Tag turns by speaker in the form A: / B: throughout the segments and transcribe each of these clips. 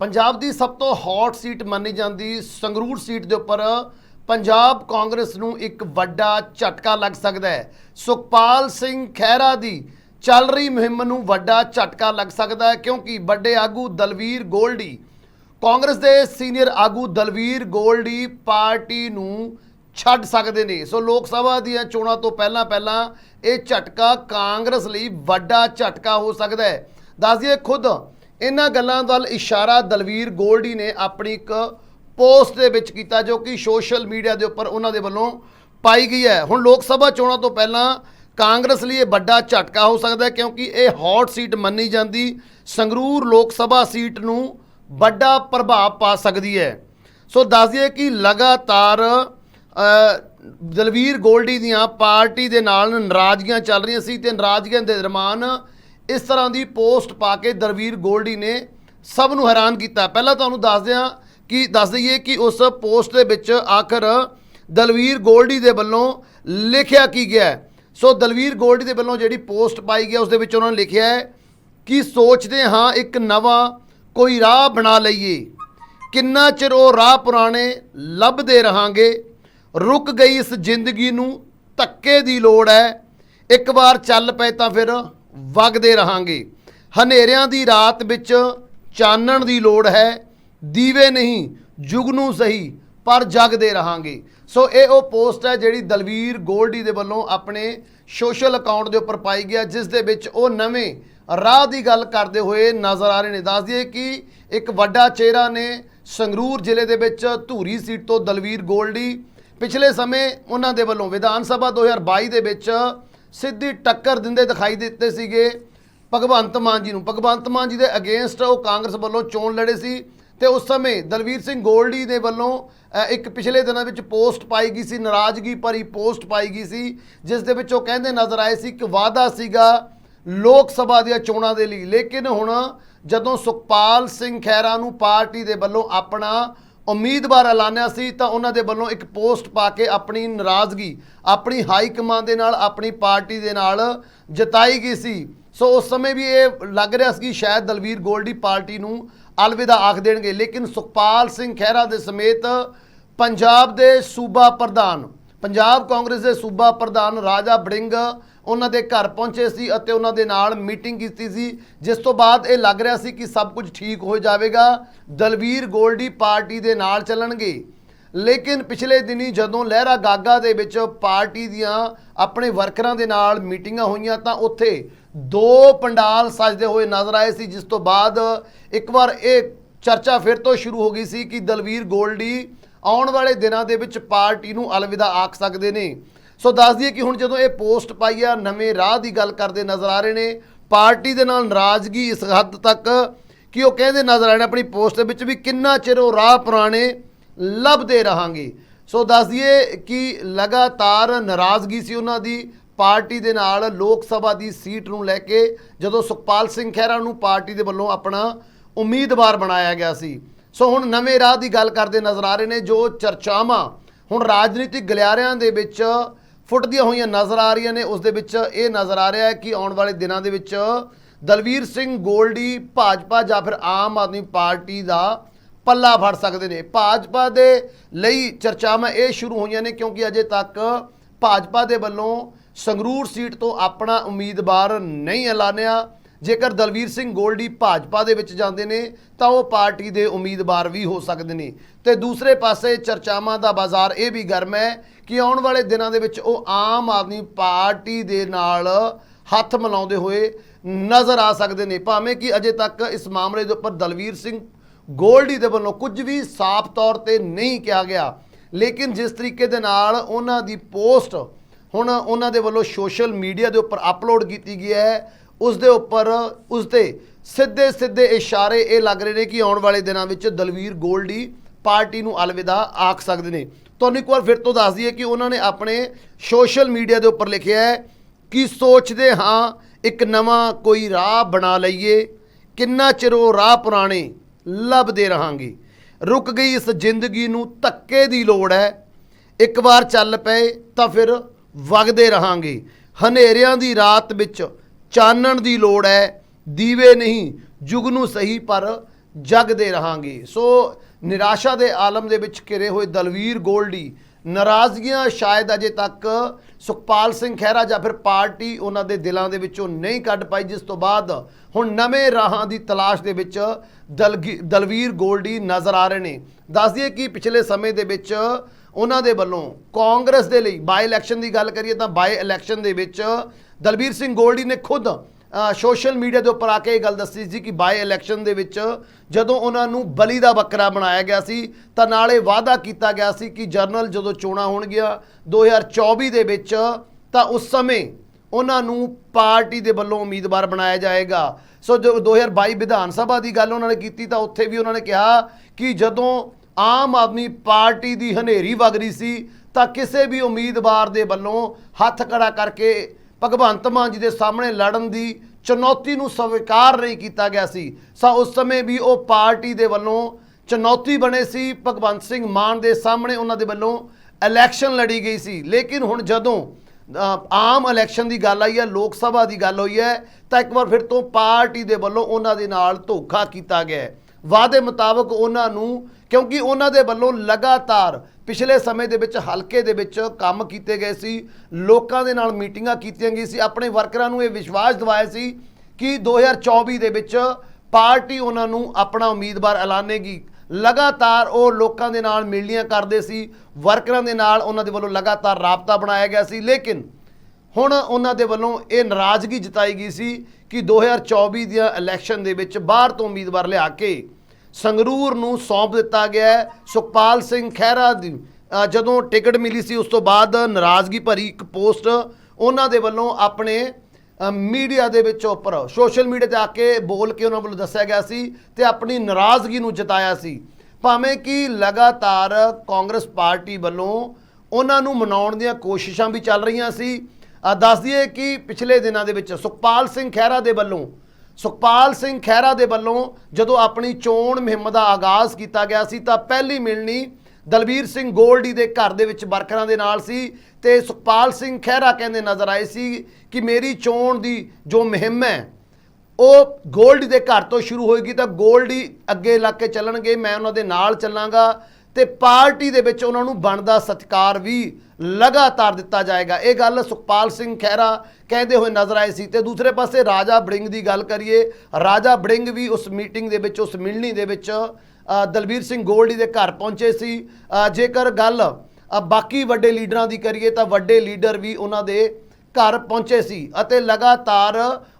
A: ਪੰਜਾਬ ਦੀ ਸਭ ਤੋਂ hot seat ਮੰਨੀ ਜਾਂਦੀ ਸੰਗਰੂਰ ਸੀਟ ਦੇ ਉੱਪਰ ਪੰਜਾਬ ਕਾਂਗਰਸ ਨੂੰ ਇੱਕ ਵੱਡਾ ਝਟਕਾ ਲੱਗ ਸਕਦਾ ਹੈ। ਸੁਖਪਾਲ ਸਿੰਘ ਖਹਿਰਾ ਦੀ ਚੱਲ ਰਹੀ ਮੁਹਿੰਮ ਨੂੰ ਵੱਡਾ ਝਟਕਾ ਲੱਗ ਸਕਦਾ ਹੈ ਕਿਉਂਕਿ ਵੱਡੇ ਆਗੂ ਦਲਵੀਰ ਗੋਲਡੀ, ਕਾਂਗਰਸ ਦੇ ਸੀਨੀਅਰ ਆਗੂ ਦਲਵੀਰ ਗੋਲਡੀ ਪਾਰਟੀ ਨੂੰ ਛੱਡ ਸਕਦੇ ਨੇ। ਸੋ ਲੋਕ ਸਭਾ ਦੀਆਂ ਚੋਣਾਂ ਤੋਂ ਪਹਿਲਾਂ ਪਹਿਲਾਂ ਇਹ ਝਟਕਾ ਕਾਂਗਰਸ ਲਈ ਵੱਡਾ ਝਟਕਾ ਹੋ ਸਕਦਾ ਹੈ। ਦੱਸ ਦਈਏ ਖੁਦ ਇਹਨਾਂ ਗੱਲਾਂ ਵੱਲ ਇਸ਼ਾਰਾ ਦਲਵੀਰ ਗੋਲਡੀ ਨੇ ਆਪਣੀ ਇੱਕ ਪੋਸਟ ਦੇ ਵਿੱਚ ਕੀਤਾ ਜੋ ਕਿ ਸੋਸ਼ਲ ਮੀਡੀਆ ਦੇ ਉੱਪਰ ਉਹਨਾਂ ਦੇ ਵੱਲੋਂ ਪਾਈ ਗਈ ਹੈ। ਹੁਣ ਲੋਕ ਸਭਾ ਚੋਣਾਂ ਤੋਂ ਪਹਿਲਾਂ ਕਾਂਗਰਸ ਲਈ ਇਹ ਵੱਡਾ ਝਟਕਾ ਹੋ ਸਕਦਾ ਹੈ ਕਿਉਂਕਿ ਇਹ ਹੌਟ ਸੀਟ ਮੰਨੀ ਜਾਂਦੀ, ਸੰਗਰੂਰ ਲੋਕ ਸਭਾ ਸੀਟ ਨੂੰ ਵੱਡਾ ਪ੍ਰਭਾਵ ਪਾ ਸਕਦੀ ਹੈ। ਸੋ ਦੱਸ ਦਈਏ ਕਿ ਲਗਾਤਾਰ ਦਲਵੀਰ ਗੋਲਡੀ ਦੀਆਂ ਪਾਰਟੀ ਦੇ ਨਾਲ ਨਾਰਾਜ਼ਗੀਆਂ ਚੱਲ ਰਹੀਆਂ ਸੀ ਤੇ ਨਾਰਾਜ਼ਗੀਆਂ ਦੇ ਦਰਮਾਨ ਇਸ ਤਰ੍ਹਾਂ ਦੀ ਪੋਸਟ ਪਾ ਕੇ ਦਲਵੀਰ ਗੋਲਡੀ ਨੇ ਸਭ ਨੂੰ ਹੈਰਾਨ ਕੀਤਾ। ਪਹਿਲਾਂ ਤੁਹਾਨੂੰ ਦੱਸ ਦਿਆਂ ਕਿ ਦੱਸ ਦਈਏ ਕਿ ਉਸ ਪੋਸਟ ਦੇ ਵਿੱਚ ਆਖਰ ਦਲਵੀਰ ਗੋਲਡੀ ਦੇ ਵੱਲੋਂ ਲਿਖਿਆ ਕੀ ਗਿਆ ਸੋ ਦਲਵੀਰ ਗੋਲਡੀ ਦੇ ਵੱਲੋਂ ਜਿਹੜੀ ਪੋਸਟ ਪਾਈ ਗਈ ਉਸ ਦੇ ਵਿੱਚ ਉਹਨਾਂ ਨੇ ਲਿਖਿਆ ਹੈ ਕਿ ਸੋਚਦੇ ਹਾਂ ਇੱਕ ਨਵਾਂ ਕੋਈ ਰਾਹ ਬਣਾ ਲਈਏ। ਕਿੰਨਾ ਚਿਰ ਉਹ ਰਾਹ ਪੁਰਾਣੇ ਲੱਭਦੇ ਰਹਾਂਗੇ। ਰੁਕ ਗਈ ਇਸ ਜ਼ਿੰਦਗੀ ਨੂੰ, ਧੱਕੇ ਦੀ ਲੋੜ ਹੈ। ਇੱਕ ਵਾਰ ਚੱਲ ਪਏ ਤਾਂ ਫਿਰ ਵਗਦੇ ਰਹਾਂਗੇ। ਹਨੇਰਿਆਂ ਦੀ ਰਾਤ ਵਿੱਚ ਚਾਨਣ ਦੀ ਲੋੜ ਹੈ, ਦੀਵੇ ਨਹੀਂ, ਜੁਗ ਨੂੰ ਸਹੀ, ਪਰ ਜਗਦੇ ਰਹਾਂਗੇ। ਸੋ ਇਹ ਉਹ ਪੋਸਟ ਹੈ ਜਿਹੜੀ ਦਲਵੀਰ ਗੋਲਡੀ ਦੇ ਵੱਲੋਂ ਆਪਣੇ ਸੋਸ਼ਲ ਅਕਾਊਂਟ ਦੇ ਉੱਪਰ ਪਾਈ ਗਿਆ ਜਿਸ ਦੇ ਵਿੱਚ ਉਹ ਨਵੇਂ ਰਾਹ ਦੀ ਗੱਲ ਕਰਦੇ ਹੋਏ ਨਜ਼ਰ ਆ ਰਹੇ ਨੇ। ਦੱਸ ਦਈਏ ਕਿ ਇੱਕ ਵੱਡਾ ਚਿਹਰਾ ਨੇ ਸੰਗਰੂਰ ਜ਼ਿਲ੍ਹੇ ਦੇ ਵਿੱਚ ਧੂਰੀ ਸੀਟ ਤੋਂ ਦਲਵੀਰ ਗੋਲਡੀ। ਪਿਛਲੇ ਸਮੇਂ ਉਹਨਾਂ ਦੇ ਵੱਲੋਂ ਵਿਧਾਨ ਸਭਾ 2022 ਦੇ ਵਿੱਚ ਸਿੱਧੀ ਟੱਕਰ ਦਿੰਦੇ ਦਿਖਾਈ ਦਿੱਤੇ ਸੀਗੇ ਭਗਵੰਤ ਮਾਨ ਜੀ ਨੂੰ। ਭਗਵੰਤ ਮਾਨ ਜੀ ਦੇ ਅਗੇਂਸਟ ਉਹ ਕਾਂਗਰਸ ਵੱਲੋਂ ਚੋਣ ਲੜੇ ਸੀ ਤੇ ਉਸ ਸਮੇਂ ਦਲਵੀਰ ਸਿੰਘ ਗੋਲਡੀ ਦੇ ਵੱਲੋਂ ਇੱਕ ਪਿਛਲੇ ਦਿਨਾਂ ਵਿੱਚ ਪੋਸਟ ਪਾਈ ਗਈ ਸੀ, ਨਾਰਾਜ਼ਗੀ ਭਰੀ ਪੋਸਟ ਪਾਈ ਗਈ ਸੀ, ਜਿਸ ਦੇ ਵਿੱਚ ਉਹ ਕਹਿੰਦੇ ਨਜ਼ਰ ਆਏ ਸੀ ਕਿ ਵਾਅਦਾ ਸੀਗਾ ਲੋਕ ਸਭਾ ਦੀਆਂ ਚੋਣਾਂ ਦੇ ਲਈ। ਲੇਕਿਨ ਹੁਣ ਜਦੋਂ ਸੁਖਪਾਲ ਸਿੰਘ ਖਹਿਰਾ ਨੂੰ ਪਾਰਟੀ ਦੇ ਵੱਲੋਂ ਆਪਣਾ ਉਮੀਦਵਾਰ ਐਲਾਨਿਆ ਸੀ ਤਾਂ ਉਹਨਾਂ ਦੇ ਵੱਲੋਂ ਇੱਕ ਪੋਸਟ ਪਾ ਕੇ ਆਪਣੀ ਨਾਰਾਜ਼ਗੀ, ਆਪਣੀ ਹਾਈ ਕਮਾਂਡ ਦੇ ਨਾਲ, ਆਪਣੀ ਪਾਰਟੀ ਦੇ ਨਾਲ ਜਤਾਈ ਗਈ ਸੀ। ਸੋ ਉਸ ਸਮੇਂ ਵੀ ਇਹ ਲੱਗ ਰਿਹਾ ਸੀ ਕਿ ਸ਼ਾਇਦ ਦਲਵੀਰ ਗੋਲਡੀ ਪਾਰਟੀ ਨੂੰ ਅਲਵਿਦਾ ਆਖ ਦੇਣਗੇ। ਲੇਕਿਨ ਸੁਖਪਾਲ ਸਿੰਘ ਖਹਿਰਾ ਦੇ ਸਮੇਤ ਪੰਜਾਬ ਦੇ ਸੂਬਾ ਪ੍ਰਧਾਨ, ਪੰਜਾਬ ਕਾਂਗਰਸ ਦੇ ਸੂਬਾ ਪ੍ਰਧਾਨ ਰਾਜਾ ਬੜਿੰਗ ਉਹਨਾਂ ਦੇ ਘਰ ਪਹੁੰਚੇ ਸੀ ਅਤੇ ਉਹਨਾਂ ਦੇ ਨਾਲ ਮੀਟਿੰਗ ਕੀਤੀ ਸੀ, ਜਿਸ ਤੋਂ ਬਾਅਦ ਇਹ ਲੱਗ ਰਿਹਾ ਸੀ ਕਿ ਸਭ ਕੁਝ ਠੀਕ ਹੋ ਜਾਵੇਗਾ, ਦਲਵੀਰ ਗੋਲਡੀ ਪਾਰਟੀ ਦੇ ਨਾਲ ਚੱਲਣਗੇ। ਲੇਕਿਨ ਪਿਛਲੇ ਦਿਨੀ ਜਦੋਂ ਲਹਿਰਾ ਗਾਗਾ ਦੇ ਵਿੱਚ ਪਾਰਟੀ ਦੀਆਂ ਆਪਣੇ ਵਰਕਰਾਂ ਦੇ ਨਾਲ ਮੀਟਿੰਗਾਂ ਹੋਈਆਂ, ਤਾਂ ਉੱਥੇ ਦੋ ਪੰਡਾਲ ਸਜਦੇ ਹੋਏ ਨਜ਼ਰ ਆਏ ਸੀ, ਜਿਸ ਤੋਂ ਬਾਅਦ ਇੱਕ ਵਾਰ ਇਹ ਚਰਚਾ ਫਿਰ ਤੋਂ ਸ਼ੁਰੂ ਹੋ ਗਈ ਸੀ ਕਿ ਦਲਵੀਰ ਗੋਲਡੀ ਆਉਣ ਵਾਲੇ ਦਿਨਾਂ ਦੇ ਵਿੱਚ ਪਾਰਟੀ ਨੂੰ ਅਲਵਿਦਾ ਆਖ ਸਕਦੇ ਨੇ। ਸੋ ਦੱਸ ਦਈਏ ਕਿ ਹੁਣ ਜਦੋਂ ਇਹ ਪੋਸਟ ਪਾਈ ਆ, ਨਵੇਂ ਰਾਹ ਦੀ ਗੱਲ ਕਰਦੇ ਨਜ਼ਰ ਆ ਰਹੇ ਨੇ, ਪਾਰਟੀ ਦੇ ਨਾਲ ਨਾਰਾਜ਼ਗੀ ਇਸ ਹੱਦ ਤੱਕ ਕਿ ਉਹ ਕਹਿੰਦੇ ਨਜ਼ਰ ਆ ਰਹੇ ਨੇ ਆਪਣੀ ਪੋਸਟ ਦੇ ਵਿੱਚ ਵੀ ਕਿੰਨਾ ਚਿਰ ਉਹ ਰਾਹ ਪੁਰਾਣੇ ਲੱਭਦੇ ਰਹਾਂਗੇ। ਸੋ ਦੱਸ ਦਈਏ ਕਿ ਲਗਾਤਾਰ ਨਾਰਾਜ਼ਗੀ ਸੀ ਉਹਨਾਂ ਦੀ, ਪਾਰਟੀ ਦੇ ਨਾਲ ਲੋਕ ਸਭਾ ਦੀ ਸੀਟ ਨੂੰ ਲੈ ਕੇ ਜਦੋਂ ਸੁਖਪਾਲ ਸਿੰਘ ਖਹਿਰਾ ਨੂੰ ਪਾਰਟੀ ਦੇ ਵੱਲੋਂ ਆਪਣਾ ਉਮੀਦਵਾਰ ਬਣਾਇਆ ਗਿਆ ਸੀ। ਸੋ ਹੁਣ ਨਵੇਂ ਰਾਹ ਦੀ ਗੱਲ ਕਰਦੇ ਨਜ਼ਰ ਆ ਰਹੇ ਨੇ ਜੋ ਚਰਚਾਵਾਂ, ਹੁਣ ਰਾਜਨੀਤਿਕ ਗਲਿਆਰਿਆਂ ਦੇ ਵਿੱਚ ਫੁੱਟਦੀਆਂ ਹੋਈਆਂ ਨਜ਼ਰ ਆ ਰਹੀਆਂ ਨੇ। ਉਸ ਦੇ ਵਿੱਚ ਇਹ ਨਜ਼ਰ ਆ ਰਿਹਾ ਹੈ ਕਿ ਆਉਣ ਵਾਲੇ ਦਿਨਾਂ ਦੇ ਵਿੱਚ ਦਲਵੀਰ ਸਿੰਘ ਗੋਲਡੀ ਭਾਜਪਾ ਜਾਂ ਫਿਰ ਆਮ ਆਦਮੀ ਪਾਰਟੀ ਦਾ ਪੱਲਾ ਫੜ ਸਕਦੇ ਨੇ। ਭਾਜਪਾ ਦੇ ਲਈ ਚਰਚਾਵਾਂ ਇਹ ਸ਼ੁਰੂ ਹੋਈਆਂ ਨੇ ਕਿਉਂਕਿ ਅਜੇ ਤੱਕ ਭਾਜਪਾ ਦੇ ਵੱਲੋਂ ਸੰਗਰੂਰ ਸੀਟ ਤੋਂ ਆਪਣਾ ਉਮੀਦਵਾਰ ਨਹੀਂ ਐਲਾਨਿਆ। ਜੇਕਰ ਦਲਵੀਰ ਸਿੰਘ ਗੋਲਡੀ ਭਾਜਪਾ ਦੇ ਵਿੱਚ ਜਾਂਦੇ ਨੇ, ਤਾਂ ਉਹ ਪਾਰਟੀ ਦੇ ਉਮੀਦਵਾਰ ਵੀ ਹੋ ਸਕਦੇ ਨੇ। ਤੇ ਦੂਸਰੇ ਪਾਸੇ ਚਰਚਾਵਾਂ ਦਾ ਬਾਜ਼ਾਰ ਇਹ ਵੀ ਗਰਮ ਹੈ ਕਿ ਆਉਣ ਵਾਲੇ ਦਿਨਾਂ ਦੇ ਵਿੱਚ ਉਹ ਆਮ ਆਦਮੀ ਪਾਰਟੀ ਦੇ ਨਾਲ ਹੱਥ ਮਿਲਾਉਂਦੇ ਹੋਏ ਨਜ਼ਰ ਆ ਸਕਦੇ ਨੇ। ਭਾਵੇਂ ਕਿ ਅਜੇ ਤੱਕ ਇਸ ਮਾਮਲੇ ਦੇ ਉੱਪਰ ਦਲਵੀਰ ਸਿੰਘ ਗੋਲਡੀ ਦੇ ਵੱਲੋਂ ਕੁਝ ਵੀ ਸਾਫ਼ ਤੌਰ ਤੇ ਨਹੀਂ ਕਿਹਾ ਗਿਆ। ਲੇਕਿਨ ਜਿਸ ਤਰੀਕੇ ਦੇ ਨਾਲ ਉਹਨਾਂ ਦੀ ਪੋਸਟ ਹੁਣ ਉਹਨਾਂ ਦੇ ਵੱਲੋਂ ਸੋਸ਼ਲ ਮੀਡੀਆ ਦੇ ਉੱਪਰ ਅਪਲੋਡ ਕੀਤੀ ਗਈ ਹੈ, ਉਸ ਦੇ ਉੱਪਰ ਉਸ ਦੇ ਸਿੱਧੇ ਸਿੱਧੇ ਇਸ਼ਾਰੇ ਇਹ ਲੱਗ ਰਹੇ ਨੇ ਕਿ ਆਉਣ ਵਾਲੇ ਦਿਨਾਂ ਵਿੱਚ ਦਲਵੀਰ ਗੋਲਡੀ ਪਾਰਟੀ ਨੂੰ ਅਲਵਿਦਾ ਆਖ ਸਕਦੇ ਨੇ। ਤੁਹਾਨੂੰ ਇੱਕ ਵਾਰ ਫਿਰ ਤੋਂ ਦੱਸ ਦਈਏ ਕਿ ਉਹਨਾਂ ਨੇ ਆਪਣੇ ਸੋਸ਼ਲ ਮੀਡੀਆ ਦੇ ਉੱਪਰ ਲਿਖਿਆ ਹੈ ਕਿ ਸੋਚਦੇ ਹਾਂ ਇੱਕ ਨਵਾਂ ਕੋਈ ਰਾਹ ਬਣਾ ਲਈਏ, ਕਿੰਨਾ ਚਿਰ ਉਹ ਰਾਹ ਪੁਰਾਣੇ ਲੱਭਦੇ ਰਹਾਂਗੇ। ਰੁਕ ਗਈ ਇਸ ਜ਼ਿੰਦਗੀ ਨੂੰ ਧੱਕੇ ਦੀ ਲੋੜ ਹੈ। ਇੱਕ ਵਾਰ ਚੱਲ ਪਏ ਤਾਂ ਫਿਰ ਵਗਦੇ ਰਹਾਂਗੇ। ਹਨੇਰਿਆਂ ਦੀ ਰਾਤ ਵਿੱਚ ਚਾਨਣ ਦੀ ਲੋੜ ਹੈ। ਦੀਵੇ ਨਹੀਂ, ਜੁਗ ਨੂੰ ਸਹੀ ਪਰ ਜਗਦੇ ਰਹਾਂਗੇ। ਸੋ ਨਿਰਾਸ਼ਾ ਦੇ ਆਲਮ ਦੇ ਵਿੱਚ ਘਿਰੇ ਹੋਏ ਦਲਵੀਰ ਗੋਲਡੀ। ਨਾਰਾਜ਼ਗੀਆਂ ਸ਼ਾਇਦ ਅਜੇ ਤੱਕ ਸੁਖਪਾਲ ਸਿੰਘ ਖਹਿਰਾ ਜਾਂ ਫਿਰ ਪਾਰਟੀ ਉਹਨਾਂ ਦੇ ਦਿਲਾਂ ਦੇ ਵਿੱਚੋਂ ਨਹੀਂ ਕੱਢ ਪਾਈ, ਜਿਸ ਤੋਂ ਬਾਅਦ ਹੁਣ ਨਵੇਂ ਰਾਹਾਂ ਦੀ ਤਲਾਸ਼ ਦੇ ਵਿੱਚ ਦਲਗੀ- ਦਲਵੀਰ ਗੋਲਡੀ ਨਜ਼ਰ ਆ ਰਹੇ ਨੇ। ਦੱਸ ਦਈਏ ਕਿ ਪਿਛਲੇ ਸਮੇਂ ਦੇ ਵਿੱਚ ਉਹਨਾਂ ਦੇ ਵੱਲੋਂ ਕਾਂਗਰਸ ਦੇ ਲਈ ਬਾਈ ਇਲੈਕਸ਼ਨ ਦੀ ਗੱਲ ਕਰੀਏ ਤਾਂ ਬਾਈ ਇਲੈਕਸ਼ਨ ਦੇ ਵਿੱਚ ਦਲਵੀਰ ਸਿੰਘ ਗੋਲਡੀ ਨੇ ਖੁਦ ਸੋਸ਼ਲ ਮੀਡੀਆ ਦੇ ਉੱਪਰ ਆ ਕੇ ਇਹ ਗੱਲ ਦੱਸੀ ਸੀ ਕਿ ਬਾਈ ਇਲੈਕਸ਼ਨ ਦੇ ਵਿੱਚ ਜਦੋਂ ਉਹਨਾਂ ਨੂੰ ਬਲੀ ਦਾ ਬੱਕਰਾ ਬਣਾਇਆ ਗਿਆ ਸੀ, ਤਾਂ ਨਾਲੇ ਵਾਅਦਾ ਕੀਤਾ ਗਿਆ ਸੀ ਕਿ ਜਰਨਲ ਜਦੋਂ ਚੋਣਾਂ ਹੋਣਗੀਆਂ 2024 ਦੇ ਵਿੱਚ, ਤਾਂ ਉਸ ਸਮੇਂ ਉਹਨਾਂ ਨੂੰ ਪਾਰਟੀ ਦੇ ਵੱਲੋਂ ਉਮੀਦਵਾਰ ਬਣਾਇਆ ਜਾਏਗਾ। ਸੋ ਜੋ 2022 ਵਿਧਾਨ ਸਭਾ ਦੀ ਗੱਲ ਉਹਨਾਂ ਨੇ ਕੀਤੀ, ਤਾਂ ਉੱਥੇ ਵੀ ਉਹਨਾਂ ਨੇ ਕਿਹਾ ਕਿ ਜਦੋਂ ਆਮ ਆਦਮੀ ਪਾਰਟੀ ਦੀ ਹਨੇਰੀ ਵਗ ਰਹੀ ਸੀ, ਤਾਂ ਕਿਸੇ ਵੀ ਉਮੀਦਵਾਰ ਦੇ ਵੱਲੋਂ ਹੱਥ ਖੜਾ ਕਰਕੇ ਭਗਵੰਤ ਮਾਨ ਜੀ ਦੇ ਸਾਹਮਣੇ ਲੜਨ ਦੀ ਚੁਣੌਤੀ ਨੂੰ ਸਵੀਕਾਰ ਨਹੀਂ ਕੀਤਾ ਗਿਆ ਸੀ। ਸਾ ਉਸ ਸਮੇਂ ਵੀ ਉਹ ਪਾਰਟੀ ਦੇ ਵੱਲੋਂ ਚੁਣੌਤੀ ਬਣੇ ਸੀ। ਭਗਵੰਤ ਸਿੰਘ ਮਾਨ ਦੇ ਸਾਹਮਣੇ ਉਹਨਾਂ ਦੇ ਵੱਲੋਂ ਇਲੈਕਸ਼ਨ ਲੜੀ ਗਈ ਸੀ। ਲੇਕਿਨ ਹੁਣ ਜਦੋਂ ਆਮ ਇਲੈਕਸ਼ਨ ਦੀ ਗੱਲ ਆਈ ਹੈ, ਲੋਕ ਸਭਾ ਦੀ ਗੱਲ ਹੋਈ ਹੈ, ਤਾਂ ਇੱਕ ਵਾਰ ਫਿਰ ਤੋਂ ਪਾਰਟੀ ਦੇ ਵੱਲੋਂ ਉਹਨਾਂ ਦੇ ਨਾਲ ਧੋਖਾ ਕੀਤਾ ਗਿਆ ਵਾਅਦੇ ਮੁਤਾਬਕ ਉਹਨਾਂ ਨੂੰ, ਕਿਉਂਕਿ ਉਹਨਾਂ ਦੇ ਵੱਲੋਂ ਲਗਾਤਾਰ ਪਿਛਲੇ ਸਮੇਂ ਦੇ ਵਿੱਚ, ਹਲਕੇ ਦੇ ਵਿੱਚ ਕੰਮ ਕੀਤੇ ਗਏ ਸੀ, ਲੋਕਾਂ ਦੇ ਨਾਲ ਮੀਟਿੰਗਾਂ ਕੀਤੀਆਂ ਗਈ ਸੀ, ਆਪਣੇ ਵਰਕਰਾਂ ਨੂੰ ਇਹ ਵਿਸ਼ਵਾਸ ਦਿਵਾਇਆ ਸੀ ਕਿ 2024 ਦੇ ਵਿੱਚ ਪਾਰਟੀ ਉਹਨਾਂ ਨੂੰ ਆਪਣਾ ਉਮੀਦਵਾਰ ਐਲਾਨੇਗੀ। ਲਗਾਤਾਰ ਉਹ ਲੋਕਾਂ ਦੇ ਨਾਲ ਮਿਲਣੀਆਂ ਕਰਦੇ ਸੀ, ਵਰਕਰਾਂ ਦੇ ਨਾਲ ਉਹਨਾਂ ਦੇ ਵੱਲੋਂ ਲਗਾਤਾਰ ਰਾਬਤਾ ਬਣਾਇਆ ਗਿਆ ਸੀ, ਲੇਕਿਨ ਹੁਣ ਉਹਨਾਂ ਦੇ ਵੱਲੋਂ ਇਹ ਨਾਰਾਜ਼ਗੀ ਜਤਾਈ ਗਈ ਸੀ ਕਿ 2024 ਦੀਆਂ ਇਲੈਕਸ਼ਨ ਦੇ ਵਿੱਚ ਬਾਹਰ ਤੋਂ ਉਮੀਦਵਾਰ ਲਿਆ ਕੇ ਸੰਗਰੂਰ ਨੂੰ ਸੌਂਪ ਦਿੱਤਾ ਗਿਆ ਹੈ। ਸੁਖਪਾਲ ਸਿੰਘ ਖਹਿਰਾ ਦੀ ਜਦੋਂ ਟਿਕਟ ਮਿਲੀ ਸੀ ਉਸ ਤੋਂ ਬਾਅਦ ਨਾਰਾਜ਼ਗੀ ਭਰੀ ਇੱਕ ਪੋਸਟ ਉਹਨਾਂ ਦੇ ਵੱਲੋਂ ਆਪਣੇ ਮੀਡੀਆ ਦੇ ਵਿੱਚ ਉੱਪਰ ਸੋਸ਼ਲ ਮੀਡੀਆ ਤੇ ਆ ਕੇ ਬੋਲ ਕੇ ਉਹਨਾਂ ਵੱਲੋਂ ਦੱਸਿਆ ਗਿਆ ਸੀ ਤੇ ਆਪਣੀ ਨਾਰਾਜ਼ਗੀ ਨੂੰ ਜਤਾਇਆ ਸੀ। ਭਾਵੇਂ ਕਿ ਲਗਾਤਾਰ ਕਾਂਗਰਸ ਪਾਰਟੀ ਵੱਲੋਂ ਉਹਨਾਂ ਨੂੰ ਮਨਾਉਣ ਦੀਆਂ ਕੋਸ਼ਿਸ਼ਾਂ ਵੀ ਚੱਲ ਰਹੀਆਂ ਸੀ। ਅ, ਦੱਸ ਦਈਏ ਕਿ ਪਿਛਲੇ ਦਿਨਾਂ ਦੇ ਵਿੱਚ ਸੁਖਪਾਲ ਸਿੰਘ ਖਹਿਰਾ ਦੇ ਵੱਲੋਂ ਸੁਖਪਾਲ ਸਿੰਘ ਖਹਿਰਾ ਦੇ ਵੱਲੋਂ ਜਦੋਂ ਆਪਣੀ ਚੋਣ ਮੁਹਿੰਮ ਦਾ ਆਗਾਜ਼ ਕੀਤਾ ਗਿਆ ਸੀ ਤਾਂ ਪਹਿਲੀ ਮਿਲਣੀ ਦਲਬੀਰ ਸਿੰਘ ਗੋਲਡੀ ਦੇ ਘਰ ਦੇ ਵਿੱਚ ਵਰਕਰਾਂ ਦੇ ਨਾਲ ਸੀ ਤੇ ਸੁਖਪਾਲ ਸਿੰਘ ਖਹਿਰਾ ਕਹਿੰਦੇ ਨਜ਼ਰ ਆਏ ਸੀ ਕਿ ਮੇਰੀ ਚੋਣ ਦੀ ਜੋ ਮੁਹਿੰਮ ਹੈ, ਉਹ ਗੋਲਡੀ ਦੇ ਘਰ ਤੋਂ ਸ਼ੁਰੂ ਹੋਏਗੀ ਤਾਂ ਗੋਲਡੀ ਅੱਗੇ ਲੱਗ ਕੇ ਚੱਲਣਗੇ, ਮੈਂ ਉਹਨਾਂ ਦੇ ਨਾਲ ਚੱਲਾਂਗਾ ਤੇ ਪਾਰਟੀ ਦੇ ਵਿੱਚ ਉਹਨਾਂ ਨੂੰ ਬਣਦਾ ਸਤਿਕਾਰ ਵੀ ਲਗਾਤਾਰ ਦਿੱਤਾ ਜਾਏਗਾ। ਇਹ ਗੱਲ ਸੁਖਪਾਲ ਸਿੰਘ ਖਹਿਰਾ ਕਹਿੰਦੇ ਹੋਏ ਨਜ਼ਰ ਆਏ ਸੀ ਤੇ ਦੂਸਰੇ ਪਾਸੇ ਰਾਜਾ ਬੜਿੰਗ ਦੀ ਗੱਲ ਕਰੀਏ, ਰਾਜਾ ਬੜਿੰਗ ਵੀ ਉਸ ਮੀਟਿੰਗ ਦੇ ਵਿੱਚ, ਉਸ ਮਿਲਣੀ ਦੇ ਵਿੱਚ ਦਲਬੀਰ ਸਿੰਘ ਗੋਲਡੀ ਦੇ ਘਰ ਪਹੁੰਚੇ ਸੀ। ਜੇਕਰ ਗੱਲ ਬਾਕੀ ਵੱਡੇ ਲੀਡਰਾਂ ਦੀ ਕਰੀਏ ਤਾਂ ਵੱਡੇ ਲੀਡਰ ਵੀ ਉਹਨਾਂ ਦੇ ਘਰ ਪਹੁੰਚੇ ਸੀ ਅਤੇ ਲਗਾਤਾਰ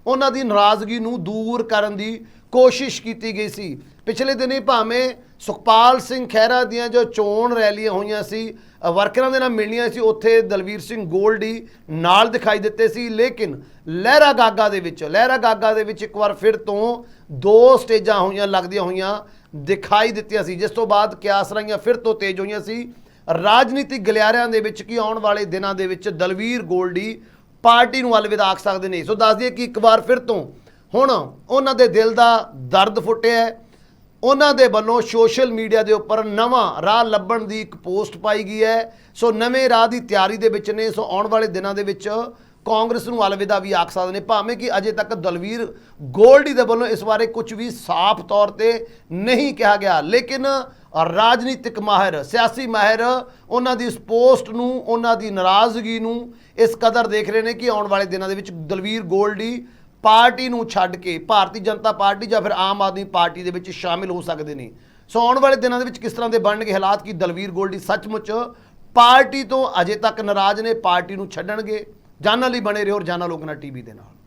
A: ਉਹਨਾਂ ਦੀ ਨਾਰਾਜ਼ਗੀ ਨੂੰ ਦੂਰ ਕਰਨ ਦੀ ਕੋਸ਼ਿਸ਼ ਕੀਤੀ ਗਈ ਸੀ। ਪਿਛਲੇ ਦਿਨੀ ਭਾਵੇਂ ਸੁਖਪਾਲ ਸਿੰਘ ਖਹਿਰਾ ਦੀਆਂ ਜੋ ਚੋਣ ਰੈਲੀਆਂ ਹੋਈਆਂ ਸੀ ਵਰਕਰਾਂ ਦੇ ਨਾਲ ਮਿਲਣੀਆਂ ਸੀ, ਉੱਥੇ ਦਲਵੀਰ ਸਿੰਘ ਗੋਲਡੀ ਨਾਲ ਦਿਖਾਈ ਦਿੱਤੇ ਸੀ, ਲੇਕਿਨ ਲਹਿਰਾ ਗਾਗਾ ਦੇ ਵਿੱਚ, ਲਹਿਰਾ ਗਾਗਾ ਦੇ ਵਿੱਚ ਇੱਕ ਵਾਰ ਫਿਰ ਤੋਂ ਦੋ ਸਟੇਜਾਂ ਹੋਈਆਂ, ਲੱਗਦੀਆਂ ਹੋਈਆਂ, ਦਿਖਾਈ ਦਿੱਤੀਆਂ ਸੀ, ਜਿਸ ਤੋਂ ਬਾਅਦ ਕਿਆਸ ਰਾਈਆਂ ਫਿਰ ਤੋਂ ਤੇਜ਼ ਹੋਈਆਂ ਸੀ। ਰਾਜਨੀਤਿਕ ਗਲਿਆਰਿਆਂ ਦੇ ਵਿੱਚ ਕੀ ਆਉਣ ਵਾਲੇ ਦਿਨਾਂ ਦੇ ਵਿੱਚ ਦਲਵੀਰ ਗੋਲਡੀ ਪਾਰਟੀ ਨੂੰ ਅਲਵਿਦਾ ਆਖ ਸਕਦੇ ਨੇ। ਸੋ ਦੱਸ ਦਈਏ ਕਿ ਇੱਕ ਵਾਰ ਫਿਰ ਤੋਂ ਹੁਣ ਉਹਨਾਂ ਦੇ ਦਿਲ ਦਾ ਦਰਦ ਫੁੱਟਿਆ ਹੈ। ਉਹਨਾਂ ਦੇ ਵੱਲੋਂ ਸੋਸ਼ਲ ਮੀਡੀਆ ਦੇ ਉੱਪਰ ਨਵਾਂ ਰਾਹ ਲੱਭਣ ਦੀ ਇੱਕ ਪੋਸਟ ਪਾਈ ਗਈ ਹੈ। ਸੋ ਨਵੇਂ ਰਾਹ ਦੀ ਤਿਆਰੀ ਦੇ ਵਿੱਚ ਨੇ। ਸੋ ਆਉਣ ਵਾਲੇ ਦਿਨਾਂ ਦੇ ਵਿੱਚ ਕਾਂਗਰਸ ਨੂੰ ਅਲਵਿਦਾ ਵੀ ਆਖ ਸਕਦੇ ਨੇ। ਭਾਵੇਂ ਕਿ ਅਜੇ ਤੱਕ ਦਲਵੀਰ ਗੋਲਡੀ ਦੇ ਵੱਲੋਂ ਇਸ ਬਾਰੇ ਕੁਝ ਵੀ ਸਾਫ਼ ਤੌਰ ਤੇ ਨਹੀਂ ਕਿਹਾ ਗਿਆ। ਲੇਕਿਨ ਰਾਜਨੀਤਿਕ ਮਾਹਿਰ, ਸਿਆਸੀ ਮਾਹਿਰ ਉਹਨਾਂ ਦੀ ਇਸ ਪੋਸਟ ਨੂੰ, ਉਹਨਾਂ ਦੀ ਨਾਰਾਜ਼ਗੀ ਨੂੰ ਇਸ ਕਦਰ ਦੇਖ ਰਹੇ ਨੇ ਕਿ ਆਉਣ ਵਾਲੇ ਦਿਨਾਂ ਦੇ ਵਿੱਚ ਦਲਵੀਰ ਗੋਲਡੀ ਪਾਰਟੀ ਨੂੰ ਛੱਡ ਕੇ ਭਾਰਤੀ ਜਨਤਾ ਪਾਰਟੀ ਜਾਂ ਫਿਰ ਆਮ ਆਦਮੀ ਪਾਰਟੀ ਦੇ ਵਿੱਚ ਸ਼ਾਮਿਲ ਹੋ ਸਕਦੇ ਨੇ। ਸੋ ਆਉਣ ਵਾਲੇ ਦਿਨਾਂ ਦੇ ਵਿੱਚ ਕਿਸ ਤਰ੍ਹਾਂ ਦੇ ਬਣਨਗੇ ਹਾਲਾਤ, ਕਿ ਦਲਵੀਰ ਗੋਲਡੀ ਸੱਚਮੁੱਚ ਪਾਰਟੀ ਤੋਂ ਅਜੇ ਤੱਕ ਨਾਰਾਜ਼ ਨੇ, ਪਾਰਟੀ ਨੂੰ ਛੱਡਣਗੇ? ਜਾਨਾਂ ਲਈ ਬਣੇ ਰਹੋ ਔਰ ਜਾਨਾਂ ਲੋਕਨਾ ਟੀਵੀ ਦੇ ਨਾਲ।